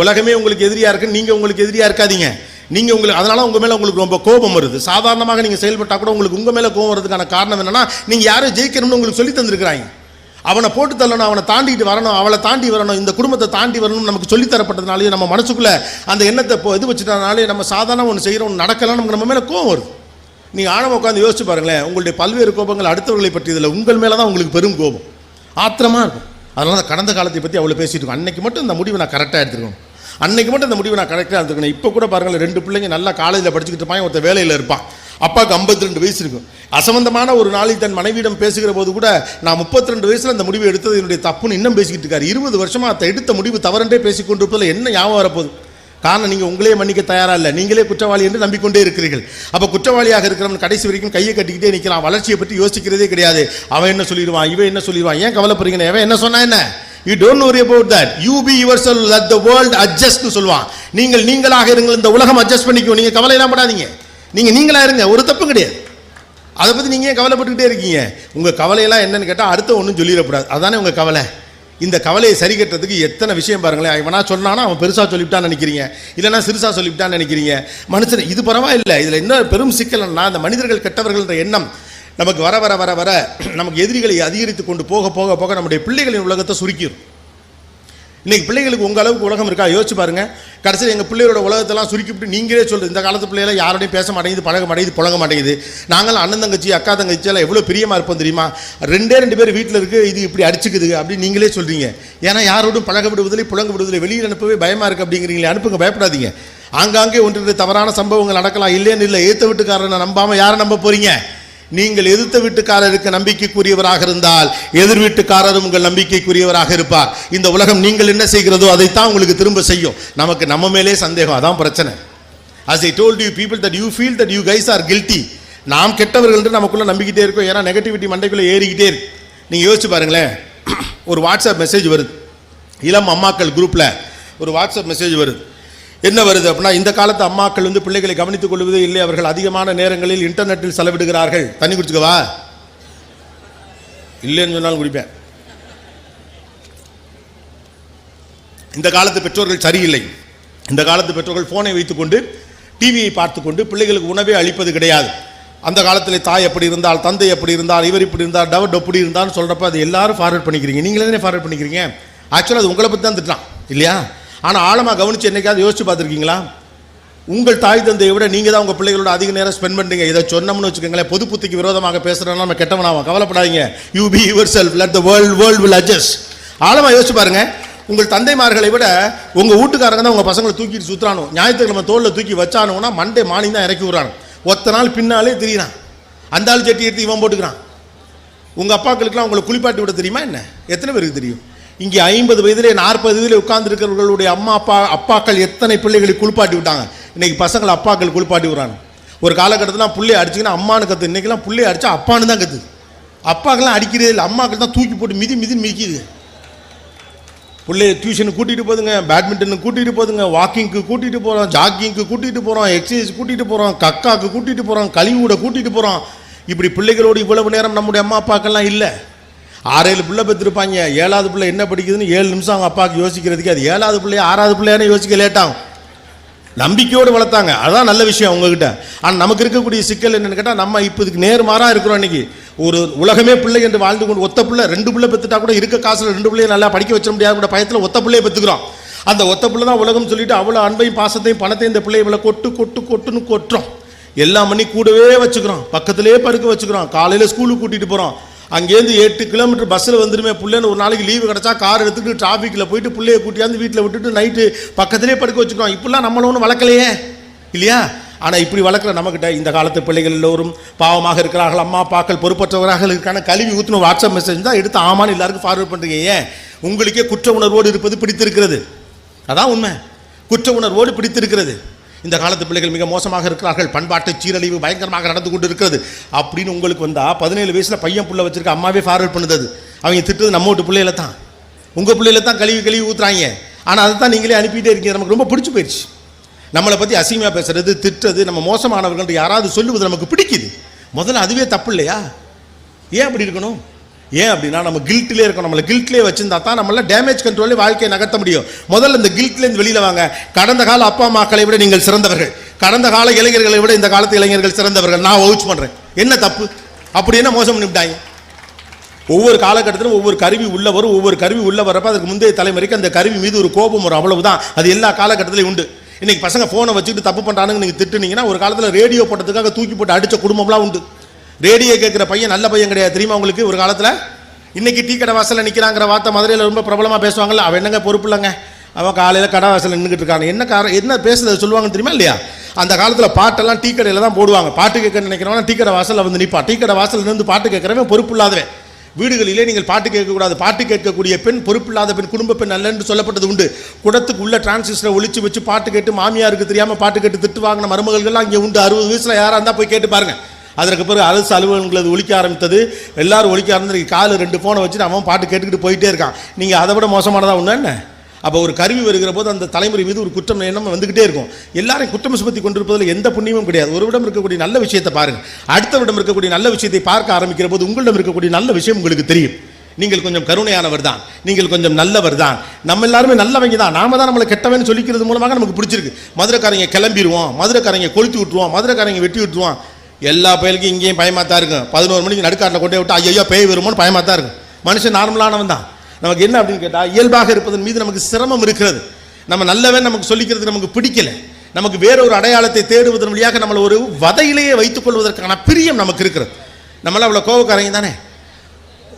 உலகமே உங்களுக்கு எதிரியாக இருக்குன்னு நீங்கள் உங்களுக்கு எதிரியாக இருக்காதீங்க. நீங்க உங்களுக்கு அதனால உங்க மேல உங்களுக்கு ரொம்ப கோபம் வருது. சாதாரணமாக நீங்க செயல்பட்டா கூட உங்களுக்கு உங்க மேல கோபம் வரதுக்கான காரணம் என்னன்னா நீங்க யாரும் ஜெயிக்கணும்னு உங்களுக்கு சொல்லி தந்திருக்கிறாங்க. அவனை போட்டு தள்ளணும் அவனை தாண்டிட்டு வரணும் அவளை தாண்டி வரணும் இந்த குடும்பத்தை தாண்டி வரணும்னு நமக்கு சொல்லி தரப்பட்டதுனாலே நம்ம மனசுக்குள்ள அந்த எண்ணத்தை இப்போ இது வச்சுட்டனாலே நம்ம சாதாரண ஒன்று செய்கிறோம் ஒன்று நடக்கலாம் நமக்கு நம்ம மேலே கோவம் வருது. நீங்கள் ஆழமாக உட்காந்து யோசிச்சு பாருங்களேன் உங்களுடைய பல்வேறு கோபங்கள் அடுத்தவர்களை பற்றியதில் உங்கள் மேலே தான் உங்களுக்கு பெரும் கோபம். ஆத்திரமாக இருக்கும். அதனால தான் கடந்த காலத்தை பற்றி அவ்வளோ பேசிட்டு இருக்கோம். அன்னைக்கு மட்டும் இந்த முடிவை நான் கரெக்டாக எடுத்துக்கணும். அன்னைக்கு மட்டும் இந்த முடிவை நான் கரெக்டாக எடுத்துக்கணும். இப்போ கூட பாருங்கள் ரெண்டு பிள்ளைங்க நல்லா காலேஜில் படிச்சுக்கிட்டு இருப்பாங்க ஒருத்தர் வேலையில் இருப்பான். அப்பாவுக்கு 52 ரெண்டு வயசு இருக்கும் அசம்பந்தமான ஒரு நாளில் தன் மனைவியிடம் பேசுகிற போது கூட நான் 32 ரெண்டு வயசில் அந்த முடிவை எடுத்தது என்னுடைய தப்புன்னு இன்னும் பேசிக்கிட்டு இருக்காரு. இருபது வருஷமாக அதை எடுத்த முடிவு தவறென்றே பேசிக்கொண்டிருப்பதில் என்ன ஞாபகம் வரப்போகுது? காரணம் நீங்கள் உங்களே மன்னிக்க தயாராக இல்லை. நீங்களே குற்றவாளி என்று நம்பிக்கொண்டே இருக்கிறீர்கள். அப்போ குற்றவாளியாக இருக்கிறவன் கடைசி வரைக்கும் கையை கட்டிக்கிட்டே நிற்கிறான் வளர்ச்சியை பற்றி யோசிக்கிறதே கிடையாது. அவன் என்ன சொல்லிடுவான்? இவன் என்ன சொல்லிடுவான்? ஏன் கவலைப்படுறீங்க அவன் என்ன சொன்னா என்ன? You don't worry about that you be yourself the the adjust adjust சொல்லுவான். நீங்கள் நீங்களாக இருங்கள். இந்த உலகம் அட்ஜஸ்ட் பண்ணிக்கும் கவலை கவலையெல்லாம் படாதீங்க. நீங்கள் நீங்களாக இருங்க. ஒரு தப்பு கிடையாது. அதை பற்றி நீங்கள் ஏன் கவலைப்பட்டுக்கிட்டே இருக்கீங்க? உங்கள் கவலையெல்லாம் என்னன்னு கேட்டால் அடுத்த ஒன்றும் சொல்லிடக்கூடாது. அதானே உங்கள் கவலை? இந்த கவலையை சரி கட்டுறதுக்கு எத்தனை விஷயம் பாருங்களேன். இவனா சொன்னானா அவன் பெருசாக சொல்லிவிட்டான்னு நினைக்கிறீங்க. இல்லைனா சிறுசாக சொல்லிவிட்டான்னு நினைக்கிறீங்க. மனுஷன் இது பரவாயில்லை இதில் என்ன பெரும் சிக்கல்னா இந்த மனிதர்கள் கெட்டவர்கள்ன்ற எண்ணம் நமக்கு வர வர வர வர நமக்கு எதிரிகளை அதிகரித்து கொண்டு போக போக போக நம்முடைய பிள்ளைகளின் உலகத்தை சுருக்கிடும் இன்னைக்கு பிள்ளைகளுக்கு உங்கள் அளவுக்கு உலகம் இருக்கா? யோசிச்சு பாருங்க. கடைசியில் எங்கள் பிள்ளையோட உலகத்தெல்லாம் சுருக்கிவிட்டு நீங்களே சொல்கிறது இந்த காலத்து பிள்ளைகளை யாரோடையும் பேச மாட்டேங்குது பழக மாட்டேங்குது புழங்க மாட்டேங்குது. நாங்களும் அண்ணன் தங்கச்சி அக்கா தங்கச்சி எல்லாம் எவ்வளோ பிரியமாக இருப்போம் தெரியுமா? ரெண்டே ரெண்டு பேர் வீட்டில் இருக்கு இது இப்படி அடிச்சுக்குது அப்படின்னு நீங்களே சொல்கிறீங்க ஏன்னா யாரோடும் பழக விடுவதில்லை புழங்க விடுவதில்லை. வெளியில் அனுப்பவே பயமாக இருக்கு அப்படிங்கிறீங்களே அனுப்புங்க பயப்படாதீங்க. ஆங்காங்கே ஒன்று தவறான சம்பவங்கள் நடக்கலாம் இல்லைன்னு இல்லை ஏற்ற வீட்டுக்காரனை நம்பாமல் யாரை நம்ப போகிறீங்க நீங்கள் எதிர்த்த வீட்டுக்காரருக்கு நம்பிக்கைக்குரியவராக இருந்தால் எதிர் வீட்டுக்காரரும் உங்கள் நம்பிக்கைக்குரியவராக இருப்பார். இந்த உலகம் நீங்கள் என்ன செய்கிறதோ அதைத்தான் உங்களுக்கு திரும்ப செய்யும். நமக்கு நம்ம மேலே சந்தேகம் அதான் பிரச்சனை. As I told you people that you feel that you guys are guilty நாம் கெட்டவர்கள் நமக்குள்ளே நமக்குள்ள நம்பிக்கிட்டே இருக்கோம். ஏன்னா நெகட்டிவிட்டி மண்டைக்குள்ளே ஏறிக்கிட்டே இருக்கு. நீங்கள் யோசிச்சு பாருங்களேன். ஒரு வாட்ஸ்அப் மெசேஜ் வருது. இளம் அம்மாக்கள் குரூப்பில் ஒரு வாட்ஸ்அப் மெசேஜ் வருது. என்ன வருது அப்படின்னா இந்த காலத்து அம்மாக்கள் வந்து பிள்ளைகளை கவனித்துக் கொள்வது இல்லை. அவர்கள் அதிகமான நேரங்களில் இன்டர்நெட்டில் செலவிடுகிறார்கள். தண்ணி குடிச்சுக்கவா இல்லைன்னு சொன்னாலும் குடிப்பேன். இந்த காலத்து பெற்றோர்கள் சரியில்லை. இந்த காலத்து பெற்றோர்கள் ஃபோனை வைத்துக்கொண்டு டிவியை பார்த்துக்கொண்டு பிள்ளைகளுக்கு உணவே அளிப்பது கிடையாது. அந்த காலத்தில் தாய் எப்படி இருந்தால் தந்தை எப்படி இருந்தால் இவர் இப்படி இருந்தால் டவட் எப்படி இருந்தான்னு சொல்கிறப்ப அது எல்லாரும் ஃபார்வர்ட் பண்ணிக்கிறீங்க. நீங்களே தானே ஃபார்வர்ட் பண்ணிக்கிறீங்க? ஆக்சுவலாக அது உங்களை பற்றி தான் திட்டான் இல்லையா? ஆனால் ஆழமாக கவனித்து என்னைக்காவது யோசிச்சு பார்த்துருக்கீங்களா? உங்கள் தாய் தந்தையை விட நீங்கள் தான் உங்கள் பிள்ளைகளோட அதிக நேரம் ஸ்பெண்ட் பண்ணுறீங்க இதை சொன்னோம்னு வச்சுக்கோங்களேன் பொது புத்திக்கு விரோதமாக பேசுகிறோம்னா நம்ம கெட்டவனாகும் கவலைப்படாதீங்க. You be yourself let the world world will adjust ஆழமாக யோசிச்சு பாருங்கள் உங்கள் தந்தைமார்களை விட உங்கள் வீட்டுக்காரங்க தான் உங்கள் பசங்களை தூக்கிட்டு சுற்றுறானோ ஞாயிற்றுக்கிழமை தோளில் தூக்கி வச்சானுன்னா மண்டே மார்னிங் தான் இறக்கி விட்றானு. ஒத்த நாள் பின்னாலே தெரியுறான். அந்த ஆள் செட்டி எடுத்து இவன் போட்டுக்கிறான். உங்கள் அப்பாக்களுக்கெல்லாம் உங்களை குளிப்பாட்டி விட தெரியுமா என்ன? எத்தனை பேருக்கு தெரியும்? இங்கே ஐம்பது வயதிலே நாற்பது வயதிலே உட்கார்ந்துருக்கிறவர்களுடைய அம்மா அப்பா அப்பாக்கள் எத்தனை பிள்ளைகளை குளிப்பாட்டி விட்டாங்க? இன்னைக்கு பசங்களை அப்பாக்கள் குளிப்பாட்டி விடுறாங்க. ஒரு காலகட்டத்தில் பிள்ளைய அடிச்சிங்கன்னா அம்மானு கற்று இன்றைக்கெல்லாம் புள்ளைய அடித்தா அப்பான்னு தான் கத்துது. அப்பாக்கெல்லாம் அடிக்கிறதே இல்லை. அம்மாக்கள் தான் தூக்கி போட்டு மிதி மிதி மிதிக்குது. பிள்ளைய டியூஷனுக்கு கூட்டிகிட்டு போதுங்க பேட்மிண்டனுக்கு கூட்டிகிட்டு போதுங்க வாக்கிங்க்கு கூட்டிகிட்டு போகிறோம் ஜாக்கிங்க்கு கூட்டிகிட்டு போகிறோம் எக்ஸசைஸ் கூட்டிகிட்டு போகிறோம் கக்காக்கு கூட்டிகிட்டு போகிறோம் கழிவுட கூட்டிகிட்டு போகிறோம் இப்படி பிள்ளைகளோடு இவ்வளவு நேரம் நம்முடைய அம்மா அப்பாக்கெல்லாம் இல்லை. ஆறேழு பிள்ளை பெற்றிருப்பாங்க. ஏழாவது பிள்ளை என்ன படிக்குதுன்னு ஏழு நிமிஷம் அவங்க அப்பாவுக்கு யோசிக்கிறதுக்கு அது ஏழாவது பிள்ளை ஆறாவது பிள்ளையானே யோசிக்க லேட்டாகும் நம்பிக்கையோடு வளர்த்தாங்க. அதான் நல்ல விஷயம் உங்ககிட்ட ஆனால் நமக்கு இருக்கக்கூடிய சிக்கல் என்னென்னு கேட்டால் நம்ம இப்போ இதுக்கு நேர்மாறாக இருக்கிறோம் இன்னைக்கு. ஒரு உலகமே பிள்ளை என்று வாழ்ந்து கொண்டு ஒத்த பிள்ளை ரெண்டு பிள்ளை பெற்றுட்டா கூட இருக்க காசில் ரெண்டு பிள்ளையை நல்லா படிக்க வச்ச முடியாது கூட பயத்தில் ஒத்த பிள்ளையை பெற்றுக்கிறோம். அந்த ஒத்த பிள்ளை தான் உலகம் சொல்லிட்டு அவ்வளோ அன்பையும் பாசத்தையும் பணத்தையும் இந்த பிள்ளை இவ்வளோ கொட்டு கொட்டு கொட்டுன்னு கொட்டுறோம். எல்லாம் பண்ணி கூடவே வச்சுக்கிறோம். பக்கத்திலே படுக்க வச்சுக்கிறோம். காலையில் ஸ்கூலுக்கு கூட்டிகிட்டு போகிறோம் அங்கேருந்து எட்டு கிலோமீட்டர் பஸ்ஸில் வந்துடுமே பிள்ளைன்னு ஒரு நாளைக்கு லீவு கிடச்சா கார் எடுத்துட்டு டிராஃபிக்கில் போயிட்டு பிள்ளைய கூட்டியாந்து வீட்டில் விட்டுட்டு நைட்டு பக்கத்துலேயே படுக்க வச்சுக்கிறோம் இப்படிலாம் நம்மள ஒன்றும் வளர்க்கலையே. இல்லையா? ஆனால் இப்படி வளர்க்குற நம்மக்கிட்ட இந்த காலத்து பிள்ளைகள் எல்லோரும் பாவமாக இருக்கிறார்கள் அம்மா அப்பாக்கள் பொறுப்பற்றவராக இருக்கான கல்வி ஊற்றின வாட்ஸ்அப் மெசேஜ் தான் எடுத்து ஆமான்னு எல்லாருக்கும் ஃபார்வர்ட் பண்ணுறீங்க ஏன்? உங்களுக்கே குற்ற உணர்வோடு இருப்பது பிடித்திருக்கிறது. அதான் உண்மை. குற்ற உணர்வோடு பிடித்திருக்கிறது. இந்த காலத்து பிள்ளைகள் மிக மோசமாக இருக்கிறார்கள். பண்பாட்டு சீரழிவு பயங்கரமாக நடந்து கொண்டு இருக்கிறது அப்படின்னு உங்களுக்கு வந்தால் பதினேழு வயசில் பையன் பிள்ளை வச்சிருக்க அம்மாவே ஃபார்வர்ட் பண்ணுது அவங்க திட்டுறது நம்ம வீட்டு பிள்ளையில தான். உங்கள் பிள்ளையில தான் கழுவி கழுவி ஊத்துறாங்க. ஆனால் அதை தான் நீங்களே அனுப்பிட்டே இருக்கீங்க. நமக்கு ரொம்ப பிடிச்சி போயிடுச்சு நம்மளை பற்றி அசிங்கமாக பேசுறது திட்டுறது நம்ம மோசமானவர்கள் யாராவது சொல்லுவது நமக்கு பிடிக்குது. முதல்ல அதுவே தப்பு இல்லையா? ஏன் அப்படி இருக்கணும்? ஏன் அப்படின்னா நம்ம கில்ட்லேயே இருக்கணும் நம்மளை கில்ட்லேயே வச்சிருந்தா தான் நம்மள டேமேஜ் கண்ட்ரோலே வாழ்க்கையை நகர்த்த முடியும். முதல்ல இந்த கில்ட்லேருந்து வெளியில் வாங்க. கடந்த கால அப்பா அம்மாக்களை விட நீங்கள் சிறந்தவர்கள். கடந்த கால இளைஞர்களை விட இந்த காலத்து இளைஞர்கள் சிறந்தவர்கள். நான் வகுச்சு பண்ணுறேன் என்ன தப்பு? அப்படி என்ன மோசம் பண்ணிவிட்டாங்க? ஒவ்வொரு காலகட்டத்திலும் ஒவ்வொரு கருவி உள்ள வரும் ஒவ்வொரு கருவி உள்ள வரப்ப அதுக்கு முந்தைய தலைமுறைக்கு அந்த கருவி மீது ஒரு கோபம் வரும். அவ்வளவுதான். அது எல்லா காலகட்டத்திலையும் உண்டு. இன்னைக்கு பசங்க ஃபோனை வச்சுக்கிட்டு தப்பு பண்ணுறானுங்க நீங்கள் திட்டுனீங்கன்னா ஒரு காலத்தில் ரேடியோ போட்டதுக்காக தூக்கி போட்டு அடித்த குடும்பம்லாம் உண்டு. ரேடியோ கேட்குற பையன் நல்ல பையன் கிடையாது. தெரியுமா உங்களுக்கு? ஒரு காலத்தில் இன்றைக்கி டீ கடை வாசலில் நிற்கிறாங்கிற வார்த்தை மதுரையில் ரொம்ப பிரபலமாக பேசுவாங்கல்ல அவன் என்னங்க பொறுப்பு இல்லைங்க? அவன் காலையில் கடை வாசலில் நின்றுட்டு இருக்கான் என்ன காரணம் என்ன பேசுறது சொல்லுவாங்கன்னு தெரியுமா இல்லையா? அந்த காலத்தில் பாட்டெல்லாம் டீ கடையில் தான் போடுவாங்க. பாட்டு கேட்க நினைக்கிறவங்க டீ கடை வாசலில் வந்து நிற்பான் டீ கடை வாசலில் இருந்து பாட்டு கேட்குறவன் பொறுப்பு இல்லாதவன். வீடுகளிலே நீங்கள் பாட்டு கேட்கக்கூடாது. பாட்டு கேட்கக்கூடிய பெண் பொறுப்பில்லாத பெண் குடும்ப பெண் அல்ல என்று சொல்லப்பட்டது உண்டு. குடத்துக்கு உள்ள டிரான்சிஸ்டரை ஒழிச்சு வச்சு பாட்டு கேட்டு மாமியாருக்கு தெரியாமல் பாட்டு கேட்டு திட்டு வாங்கின மருமகள்கள்லாம் இங்கே உண்டு. அறுபது வயசில் யாராக இருந்தால் போய் கேட்டு பாருங்க. அதற்கு பிறகு அரசு அலுவலகங்களை ஒழிக்க ஆரம்பித்தது. எல்லாரும் ஒழிக்க ஆரம்பித்து காலு ரெண்டு ஃபோனை வச்சுட்டு அவன் பாட்டு கேட்டுக்கிட்டு போயிட்டே இருக்கான். நீங்கள் அதை விட மோசமானதாக ஒன்று என்ன? அப்போ ஒரு கருவி வருகிற போது அந்த தலைமுறை மீது ஒரு குற்றம் எண்ணம் வந்துகிட்டே இருக்கும். எல்லாரையும் குற்றம் சுமத்தி கொண்டிருப்பதில் எந்த புண்ணியமும் கிடையாது. ஒருவிடம் இருக்கக்கூடிய நல்ல விஷயத்தை பாருங்க. அடுத்தவிடம் இருக்கக்கூடிய நல்ல விஷயத்தை பார்க்க ஆரம்பிக்கிற போது உங்களிடம் இருக்கக்கூடிய நல்ல விஷயம் உங்களுக்கு தெரியும். நீங்கள் கொஞ்சம் கருணையானவர் தான். நீங்கள் கொஞ்சம் நல்லவர் தான். நம்ம எல்லாருமே நல்லவங்க தான். நாம தான் நம்மளை கெட்டவன்னு சொல்லிக்கிறது மூலமாக நமக்கு பிடிச்சிருக்கு. மதுரைக்காரங்க கிளம்பிடுவோம் மதுரைக்காரங்க கொளுத்தி விட்டுருவோம். மதுரைக்காரங்க வெட்டி விட்டுருவோம். எல்லா பயலுக்கும் இங்கேயும் பயமாக தான் இருக்கும். பதினோரு மணிக்கு நடுக்காட்டில் கொண்டே விட்டு ஐயோ பேய் வருமோன்னு பயமாக தான் இருக்கும். மனுஷன் நார்மலானவன் தான். நமக்கு என்ன அப்படின்னு கேட்டால் இயல்பாக இருப்பதன் மீது நமக்கு சிரமம் இருக்கிறது. நம்ம நல்லவன் நமக்கு சொல்லிக்கிறது நமக்கு பிடிக்கல. நமக்கு வேற ஒரு அடையாளத்தை தேடுவதன் வழியாக நம்மளை ஒரு வதையிலேயே வைத்துக் கொள்வதற்கான பிரியம் நமக்கு இருக்கிறது. நம்மளாம் அவ்வளோ கோவக்காரங்க தானே?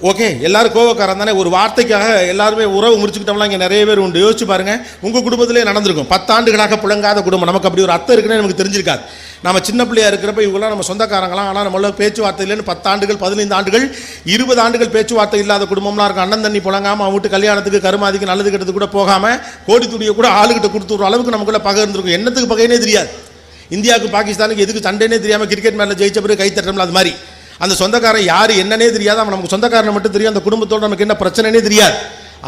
ஓகே எல்லாரும் கோவக்காரன் தானே? ஒரு வார்த்தைக்காக எல்லாருமே உறவு முடிச்சுக்கிட்டோம்லாம் இங்கே நிறைய பேர் உண்டு. யோசிச்சு பாருங்கள் உங்கள் குடும்பத்திலே நடந்திருக்கும். பத்தாண்டுகளாக புழங்காத குடும்பம். நமக்கு அப்படி ஒரு அர்த்தம் இருக்குன்னு நமக்கு தெரிஞ்சிருக்காது. நம்ம சின்ன பிள்ளையா இருக்கிறப்ப இவங்களாம் நம்ம சொந்தக்காரங்களாம். ஆனால் நம்மள பேச்சுவார்த்தை இல்லைன்னு பத்தாண்டுகள் பதினைந்து ஆண்டுகள் இருபது ஆண்டுகள் பேச்சுவார்த்தை இல்லாத குடும்பம்லாம் இருக்கும். அண்ணன் தண்ணி புழங்காமல் அவன் வீட்டு கல்யாணத்துக்கு கருமாதிக்கு நல்லது கெட்டது கூட போகாமல் கோடி துணியை கூட ஆளுகிட்ட கொடுத்து அளவுக்கு நமக்குள்ளே பகை இருந்திருக்கும். என்னத்துக்கு பகைனே தெரியாது. இந்தியாவுக்கு பாகிஸ்தானுக்கு எதுக்கு சண்டைனே தெரியாம கிரிக்கெட் மேலே ஜெயிச்ச பிறகு கை அது மாதிரி. அந்த சொந்தக்காரன் யார் என்னன்னே தெரியாது. அவன் நமக்கு சொந்தக்காரனை மட்டும் தெரியும். அந்த குடும்பத்தோட நமக்கு என்ன பிரச்சனைனே தெரியாது.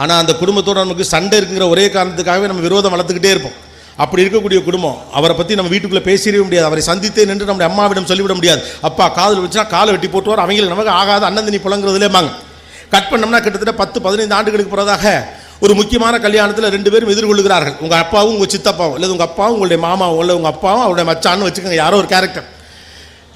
ஆனால் அந்த குடும்பத்தோட நமக்கு சண்டை இருக்குங்கிற ஒரே காரணத்துக்காகவே நம்ம விரோதம் வளர்த்துக்கிட்டே இருப்போம். அப்படி இருக்கக்கூடிய குடும்பம் அவரை பற்றி நம்ம வீட்டுக்குள்ளே பேசிடவே முடியாது. அவரை சந்தித்தே நின்று நம்முடைய அம்மாவிடம் சொல்லிவிட முடியாது. அப்பா காதல் வச்சுனா காலை வெட்டி போட்டுவார் அவங்களுக்கு நமக்கு ஆகாத அண்ணந்தினி தண்ணி புலங்குறதுலேமாங்க கட் பண்ணோம்னா கிட்டத்தட்ட பத்து பதினைந்து ஆண்டுகளுக்கு பிறதாக ஒரு முக்கியமான கல்யாணத்தில் ரெண்டு பேரும் எதிர்கொள்கிறார்கள் உங்கள் அப்பாவும் உங்கள் சித்தப்பாவும் இல்லை உங்கள் அப்பாவும் உங்களுடைய மாமாவும் இல்லை உங்கள் அப்பாவும் அவருடைய மச்சான்னு வச்சுக்கோங்க யாரோ ஒரு கேரக்டர்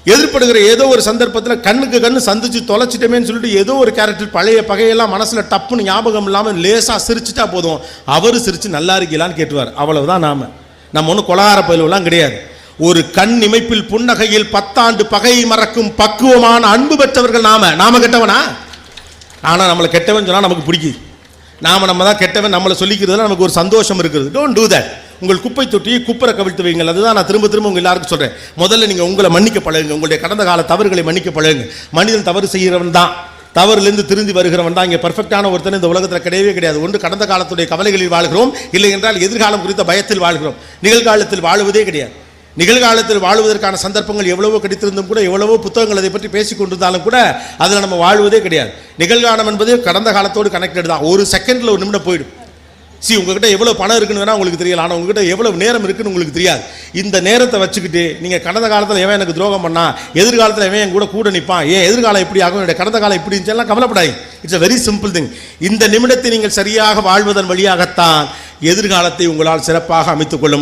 எதிர்படுகிற ஏதோ ஒரு சந்தர்ப்பத்தில் கண்ணுக்கு கண்ணு சந்திச்சு தொலைச்சிட்டமேன்னு சொல்லிட்டு ஏதோ ஒரு கேரக்டர் பழைய பகையெல்லாம் மனசில் டப்புன்னு ஞாபகம் இல்லாமல் லேசாக சிரிச்சிட்டா போதும். அவர் சிரித்து நல்லா இருக்கலான்னு கேட்டுவார். அவ்வளவுதான் நாம. நம்ம ஒன்றும் கொலகார பயிலெல்லாம் கிடையாது. ஒரு கண் இமைப்பில் புன்னகையில் பத்தாண்டு பகையை மறக்கும் பக்குவமான அன்பு பெற்றவர்கள் நாம. நாம கெட்டவனா? ஆனால் நம்மளை கெட்டவன் சொன்னால் நமக்கு பிடிக்குது நாம நம்ம தான் கெட்டவன் நம்மளை சொல்லிக்கிறதுல நமக்கு ஒரு சந்தோஷம் இருக்குது டோன்ட் டூ தட் உங்கள் குப்பை தொட்டியை குப்பரை கவிழ்த்து வைங்கள் அதுதான் நான் திரும்ப திரும்ப உங்க எல்லாருக்கும் சொல்றேன். முதல்ல நீங்க உங்களை மன்னிக்க பழகுங்க. உங்களுடைய கடந்த கால தவறுகளை மன்னிக்க பழகுங்க. மனிதன் தவறு செய்கிறவன் தான். தவறிலிருந்து திருந்தி வருகிறவன் தான். இங்கே பர்ஃபெக்டான ஒருத்தன் இந்த உலகத்தில் கிடையவே கிடையாது. ஒன்று கடந்த காலத்துடைய கவலைகளில் வாழ்கிறோம். இல்லை என்றால் எதிர்காலம் குறித்த பயத்தில் வாழ்கிறோம். நிகழ்காலத்தில் வாழுவதே கிடையாது. நிகழ்காலத்தில் வாழ்வதற்கான சந்தர்ப்பங்கள் எவ்வளவோ கிடைத்திருந்தும் கூட எவ்வளவோ புத்தகங்கள் அதை பற்றி பேசிக் கொண்டிருந்தாலும் கூட அதில் நம்ம வாழ்வதே கிடையாது. நிகழ்காலம் என்பது கடந்த காலத்தோடு கனெக்டட் தான். ஒரு செகண்டில் ஒரு நிமிடம் போயிடும். சி உங்ககிட்ட எவ்வளோ பணம் இருக்குன்னு வேணா உங்களுக்கு தெரியல ஆனால் உங்ககிட்ட எவ்வளவு நேரம் இருக்குன்னு உங்களுக்கு தெரியாது. இந்த நேரத்தை வச்சுக்கிட்டு நீங்கள் கடந்த காலத்தில் எவன் எனக்கு துரோகம் பண்ணா எதிர்காலத்தில் எவன் என் கூட கூட நிற்பான் ஏன் எதிர்காலம் எப்படி ஆகும் என்னுடைய கடந்த காலம் இப்படி இருந்துச்சு கவலைப்படாது it's a very simple thing இந்த நிமிடத்தை நீங்கள் சரியாக வாழ்வதன் வழியாகத்தான் எதிர்காலத்தை உங்களால் சிறப்பாக அமைத்துக்